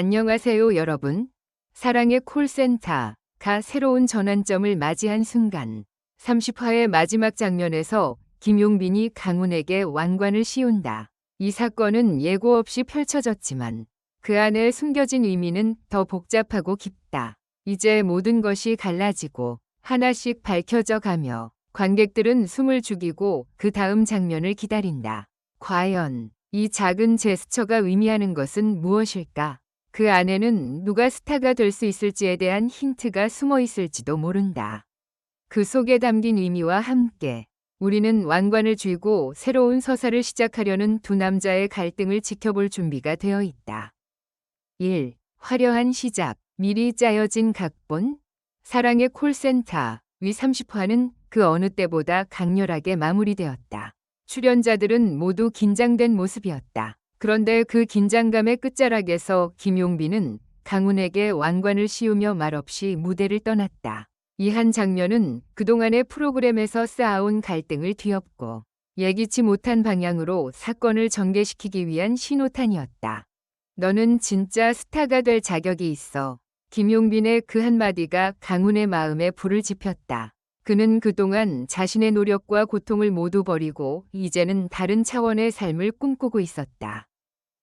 안녕하세요, 여러분. 사랑의 콜센터가 새로운 전환점을 맞이한 순간 30화의 마지막 장면에서 김용빈이 강훈에게 왕관을 씌운다. 이 사건은 예고 없이 펼쳐졌지만 그 안에 숨겨진 의미는 더 복잡하고 깊다. 이제 모든 것이 갈라지고 하나씩 밝혀져 가며 관객들은 숨을 죽이고 그 다음 장면을 기다린다. 과연 이 작은 제스처가 의미하는 것은 무엇일까? 그 안에는 누가 스타가 될 수 있을지에 대한 힌트가 숨어 있을지도 모른다. 그 속에 담긴 의미와 함께 우리는 왕관을 쥐고 새로운 서사를 시작하려는 두 남자의 갈등을 지켜볼 준비가 되어 있다. 1. 화려한 시작. 미리 짜여진 각본. 사랑의 콜센터. 위 30화는 그 어느 때보다 강렬하게 마무리되었다. 출연자들은 모두 긴장된 모습이었다. 그런데 그 긴장감의 끝자락에서 김용빈은 강훈에게 왕관을 씌우며 말없이 무대를 떠났다. 이 한 장면은 그동안의 프로그램에서 쌓아온 갈등을 뒤엎고 예기치 못한 방향으로 사건을 전개시키기 위한 신호탄이었다. 너는 진짜 스타가 될 자격이 있어. 김용빈의 그 한마디가 강훈의 마음에 불을 지폈다. 그는 그동안 자신의 노력과 고통을 모두 버리고 이제는 다른 차원의 삶을 꿈꾸고 있었다.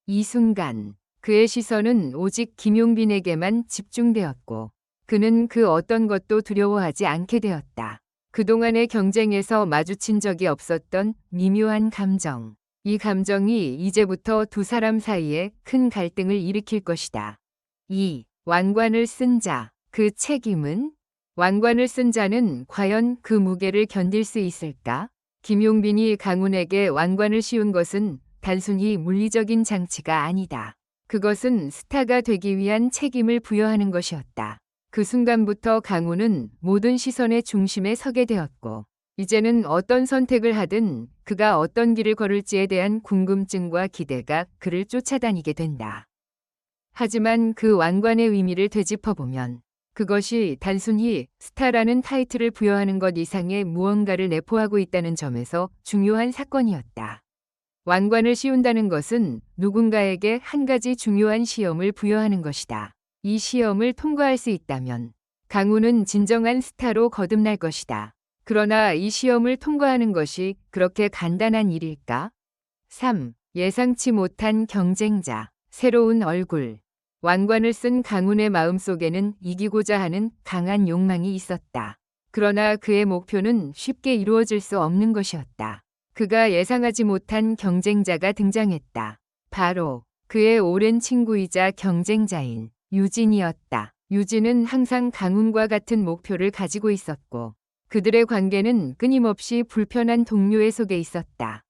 이 순간 그의 시선은 오직 김용빈에게만 집중되었고 그는 그 어떤 것도 두려워하지 않게 되었다. 그동안의 경쟁에서 마주친 적이 없었던 미묘한 감정. 이 감정이 이제부터 두 사람 사이에 큰 갈등을 일으킬 것이다. 2. 왕관을 쓴 자. 그 책임은? 왕관을 쓴 자는 과연 그 무게를 견딜 수 있을까? 김용빈이 강훈에게 왕관을 씌운 것은 단순히 물리적인 장치가 아니다. 그것은 스타가 되기 위한 책임을 부여하는 것이었다. 그 순간부터 강훈은 모든 시선의 중심에 서게 되었고, 이제는 어떤 선택을 하든 그가 어떤 길을 걸을지에 대한 궁금증과 기대가 그를 쫓아다니게 된다. 하지만 그 왕관의 의미를 되짚어보면 그것이 단순히 스타라는 타이틀을 부여하는 것 이상의 무언가를 내포하고 있다는 점에서 중요한 사건이었다. 왕관을 씌운다는 것은 누군가에게 한 가지 중요한 시험을 부여하는 것이다. 이 시험을 통과할 수 있다면 강우는 진정한 스타로 거듭날 것이다. 그러나 이 시험을 통과하는 것이 그렇게 간단한 일일까? 3. 예상치 못한 경쟁자, 새로운 얼굴. 왕관을 쓴 강훈의 마음속에는 이기고자 하는 강한 욕망이 있었다. 그러나 그의 목표는 쉽게 이루어질 수 없는 것이었다. 그가 예상하지 못한 경쟁자가 등장했다. 바로 그의 오랜 친구이자 경쟁자인 유진이었다. 유진은 항상 강훈과 같은 목표를 가지고 있었고 그들의 관계는 끊임없이 불편한 동료의 속에 있었다.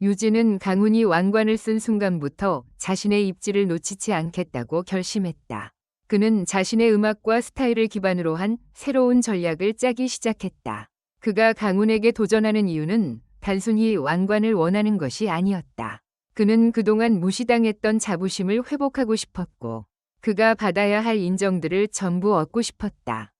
유진은 강훈이 왕관을 쓴 순간부터 자신의 입지를 놓치지 않겠다고 결심했다. 그는 자신의 음악과 스타일을 기반으로 한 새로운 전략을 짜기 시작했다. 그가 강훈에게 도전하는 이유는 단순히 왕관을 원하는 것이 아니었다. 그는 그동안 무시당했던 자부심을 회복하고 싶었고, 그가 받아야 할 인정들을 전부 얻고 싶었다.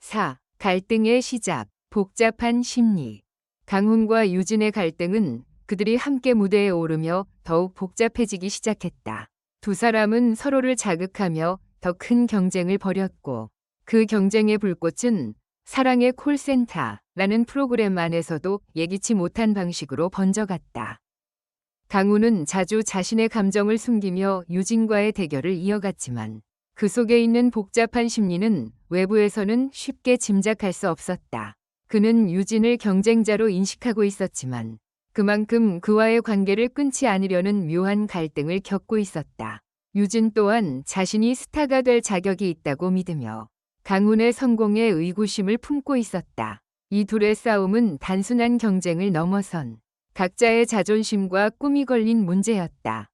4. 갈등의 시작. 복잡한 심리. 강훈과 유진의 갈등은 그들이 함께 무대에 오르며 더욱 복잡해지기 시작했다. 두 사람은 서로를 자극하며 더 큰 경쟁을 벌였고 그 경쟁의 불꽃은 사랑의 콜센터라는 프로그램 안에서도 예기치 못한 방식으로 번져갔다. 강우는 자주 자신의 감정을 숨기며 유진과의 대결을 이어갔지만 그 속에 있는 복잡한 심리는 외부에서는 쉽게 짐작할 수 없었다. 그는 유진을 경쟁자로 인식하고 있었지만 그만큼 그와의 관계를 끊지 않으려는 묘한 갈등을 겪고 있었다. 유진 또한 자신이 스타가 될 자격이 있다고 믿으며 강훈의 성공에 의구심을 품고 있었다. 이 둘의 싸움은 단순한 경쟁을 넘어선 각자의 자존심과 꿈이 걸린 문제였다.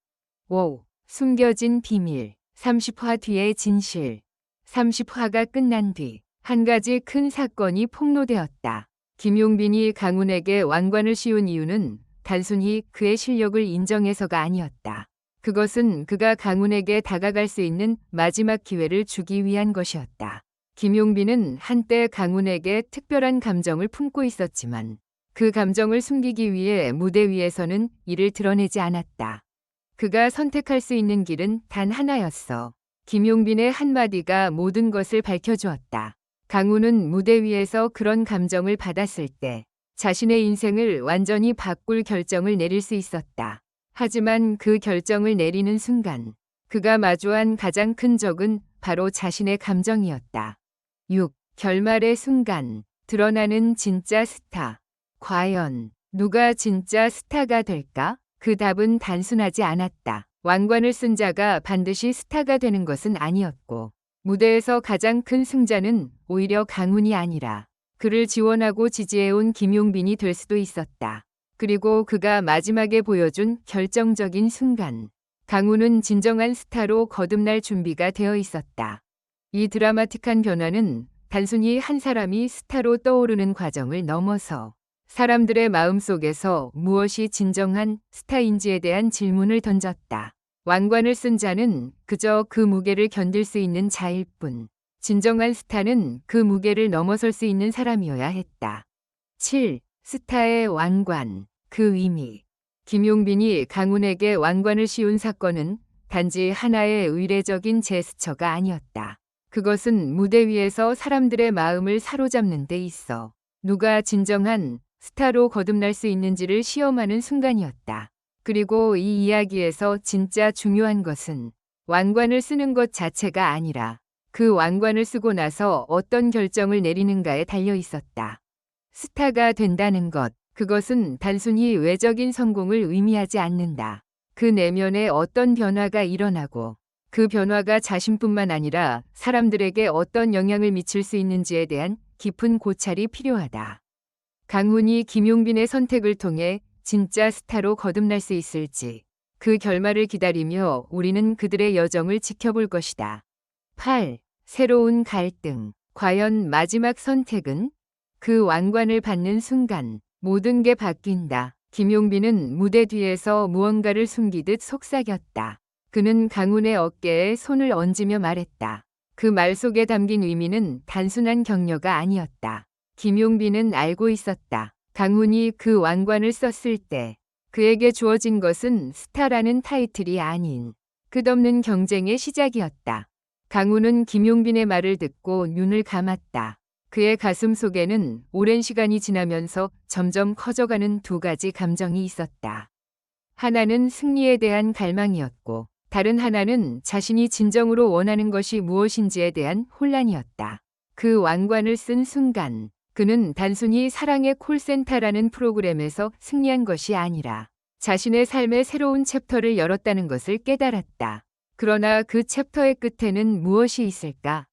5. 숨겨진 비밀. 30화 뒤의 진실. 30화가 끝난 뒤 한 가지 큰 사건이 폭로되었다. 김용빈이 강훈에게 왕관을 씌운 이유는 단순히 그의 실력을 인정해서가 아니었다. 그것은 그가 강훈에게 다가갈 수 있는 마지막 기회를 주기 위한 것이었다. 김용빈은 한때 강훈에게 특별한 감정을 품고 있었지만 그 감정을 숨기기 위해 무대 위에서는 이를 드러내지 않았다. 그가 선택할 수 있는 길은 단 하나였어. 김용빈의 한마디가 모든 것을 밝혀주었다. 강훈은 무대 위에서 그런 감정을 받았을 때 자신의 인생을 완전히 바꿀 결정을 내릴 수 있었다. 하지만 그 결정을 내리는 순간 그가 마주한 가장 큰 적은 바로 자신의 감정이었다. 6. 결말의 순간 드러나는 진짜 스타. 과연 누가 진짜 스타가 될까? 그 답은 단순하지 않았다. 왕관을 쓴 자가 반드시 스타가 되는 것은 아니었고 무대에서 가장 큰 승자는 오히려 강훈이 아니라 그를 지원하고 지지해온 김용빈이 될 수도 있었다. 그리고 그가 마지막에 보여준 결정적인 순간 강훈은 진정한 스타로 거듭날 준비가 되어 있었다. 이 드라마틱한 변화는 단순히 한 사람이 스타로 떠오르는 과정을 넘어서 사람들의 마음 속에서 무엇이 진정한 스타인지에 대한 질문을 던졌다. 왕관을 쓴 자는 그저 그 무게를 견딜 수 있는 자일 뿐, 진정한 스타는 그 무게를 넘어설 수 있는 사람이어야 했다. 7. 스타의 왕관, 그 의미. 김용빈이 강훈에게 왕관을 씌운 사건은 단지 하나의 의례적인 제스처가 아니었다. 그것은 무대 위에서 사람들의 마음을 사로잡는 데 있어 누가 진정한 스타로 거듭날 수 있는지를 시험하는 순간이었다. 그리고 이 이야기에서 진짜 중요한 것은 왕관을 쓰는 것 자체가 아니라 그 왕관을 쓰고 나서 어떤 결정을 내리는가에 달려 있었다. 스타가 된다는 것, 그것은 단순히 외적인 성공을 의미하지 않는다. 그 내면에 어떤 변화가 일어나고 그 변화가 자신뿐만 아니라 사람들에게 어떤 영향을 미칠 수 있는지에 대한 깊은 고찰이 필요하다. 강훈이 김용빈의 선택을 통해 진짜 스타로 거듭날 수 있을지 그 결말을 기다리며 우리는 그들의 여정을 지켜볼 것이다. 8. 새로운 갈등. 과연 마지막 선택은? 그 왕관을 받는 순간 모든 게 바뀐다. 김용빈은 무대 뒤에서 무언가를 숨기듯 속삭였다. 그는 강훈의 어깨에 손을 얹으며 말했다. 그 말 속에 담긴 의미는 단순한 격려가 아니었다. 김용빈은 알고 있었다. 강훈이 그 왕관을 썼을 때 그에게 주어진 것은 스타라는 타이틀이 아닌 끝없는 경쟁의 시작이었다. 강훈은 김용빈의 말을 듣고 눈을 감았다. 그의 가슴 속에는 오랜 시간이 지나면서 점점 커져가는 두 가지 감정이 있었다. 하나는 승리에 대한 갈망이었고, 다른 하나는 자신이 진정으로 원하는 것이 무엇인지에 대한 혼란이었다. 그 왕관을 쓴 순간, 그는 단순히 사랑의 콜센터라는 프로그램에서 승리한 것이 아니라 자신의 삶의 새로운 챕터를 열었다는 것을 깨달았다. 그러나 그 챕터의 끝에는 무엇이 있을까?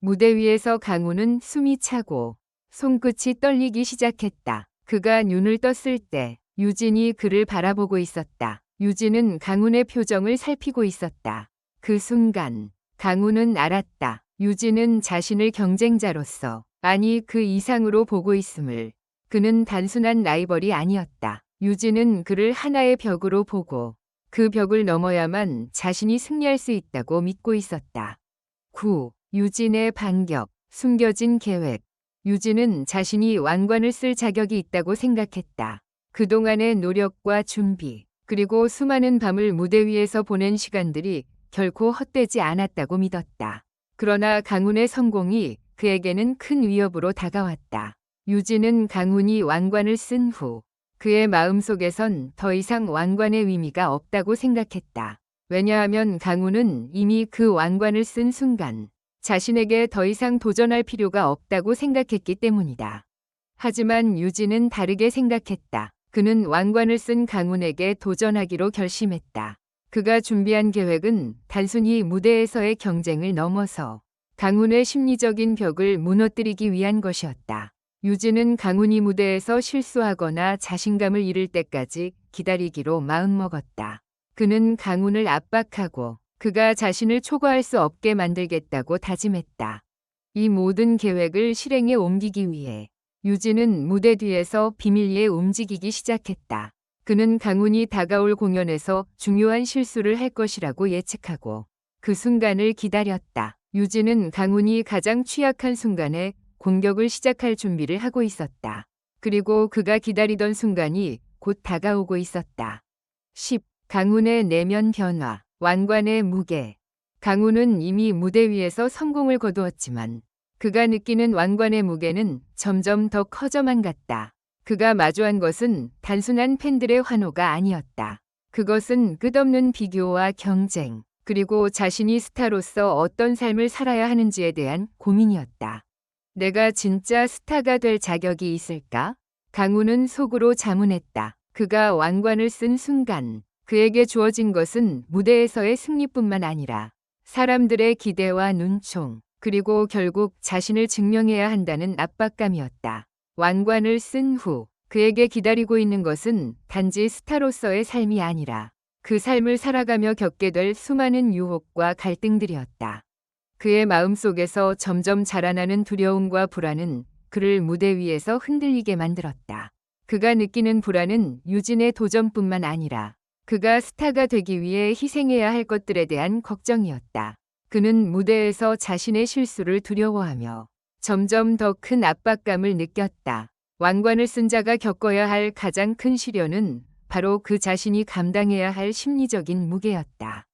무대 위에서 강우는 숨이 차고 손끝이 떨리기 시작했다. 그가 눈을 떴을 때 유진이 그를 바라보고 있었다. 유진은 강훈의 표정을 살피고 있었다. 그 순간 강훈은 알았다. 유진은 자신을 경쟁자로서 아니 그 이상으로 보고 있음을 그는 단순한 라이벌이 아니었다. 유진은 그를 하나의 벽으로 보고 그 벽을 넘어야만 자신이 승리할 수 있다고 믿고 있었다. 9. 유진의 반격, 숨겨진 계획. 유진은 자신이 왕관을 쓸 자격이 있다고 생각했다. 그동안의 노력과 준비, 그리고 수많은 밤을 무대 위에서 보낸 시간들이 결코 헛되지 않았다고 믿었다. 그러나 강훈의 성공이 그에게는 큰 위협으로 다가왔다. 유진은 강훈이 왕관을 쓴 후 그의 마음속에선 더 이상 왕관의 의미가 없다고 생각했다. 왜냐하면 강훈은 이미 그 왕관을 쓴 순간 자신에게 더 이상 도전할 필요가 없다고 생각했기 때문이다. 하지만 유진은 다르게 생각했다. 그는 왕관을 쓴 강훈에게 도전하기로 결심했다. 그가 준비한 계획은 단순히 무대에서의 경쟁을 넘어서 강훈의 심리적인 벽을 무너뜨리기 위한 것이었다. 유진은 강훈이 무대에서 실수하거나 자신감을 잃을 때까지 기다리기로 마음먹었다. 그는 강훈을 압박하고 그가 자신을 초과할 수 없게 만들겠다고 다짐했다. 이 모든 계획을 실행에 옮기기 위해 유진은 무대 뒤에서 비밀리에 움직이기 시작했다. 그는 강훈이 다가올 공연에서 중요한 실수를 할 것이라고 예측하고 그 순간을 기다렸다. 유진은 강훈이 가장 취약한 순간에 공격을 시작할 준비를 하고 있었다. 그리고 그가 기다리던 순간이 곧 다가오고 있었다. 10. 강훈의 내면 변화. 왕관의 무게. 강훈은 이미 무대 위에서 성공을 거두었지만 그가 느끼는 왕관의 무게는 점점 더 커져만 갔다. 그가 마주한 것은 단순한 팬들의 환호가 아니었다. 그것은 끝없는 비교와 경쟁, 그리고 자신이 스타로서 어떤 삶을 살아야 하는지에 대한 고민이었다. 내가 진짜 스타가 될 자격이 있을까? 강훈은 속으로 자문했다. 그가 왕관을 쓴 순간 그에게 주어진 것은 무대에서의 승리뿐만 아니라 사람들의 기대와 눈총, 그리고 결국 자신을 증명해야 한다는 압박감이었다. 왕관을 쓴 후 그에게 기다리고 있는 것은 단지 스타로서의 삶이 아니라 그 삶을 살아가며 겪게 될 수많은 유혹과 갈등들이었다. 그의 마음속에서 점점 자라나는 두려움과 불안은 그를 무대 위에서 흔들리게 만들었다. 그가 느끼는 불안은 유진의 도전뿐만 아니라 그가 스타가 되기 위해 희생해야 할 것들에 대한 걱정이었다. 그는 무대에서 자신의 실수를 두려워하며 점점 더 큰 압박감을 느꼈다. 왕관을 쓴 자가 겪어야 할 가장 큰 시련은 바로 그 자신이 감당해야 할 심리적인 무게였다.